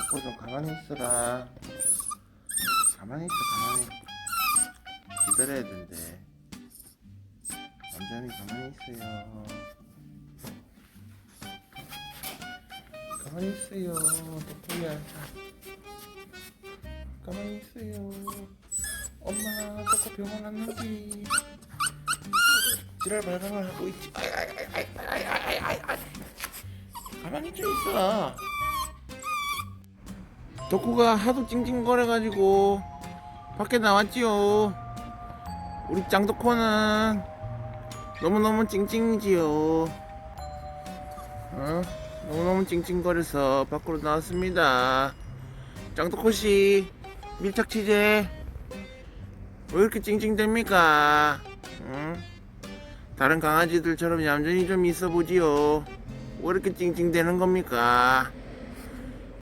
덕구 좀 가만히 있어라. 가만히 있어, 가만히. 기다려야 된대. 완전히 가만히 있어요. 가만히 있어요, 덕구야. 가만히 있어요. 엄마, 덕구 병원 왔는지. 지랄 발광을 하고 있지. 가만히 좀 있어. 덕구가 하도 찡찡거려가지고 밖에 나왔지요. 우리 짱덕코는 너무너무 찡찡이지요. 어? 너무너무 찡찡거려서 밖으로 나왔습니다. 짱덕코씨, 밀착 취재. 왜 이렇게 찡찡댑니까? 응? 다른 강아지들처럼 얌전히 좀 있어 보지요. 왜 이렇게 찡찡대는 겁니까?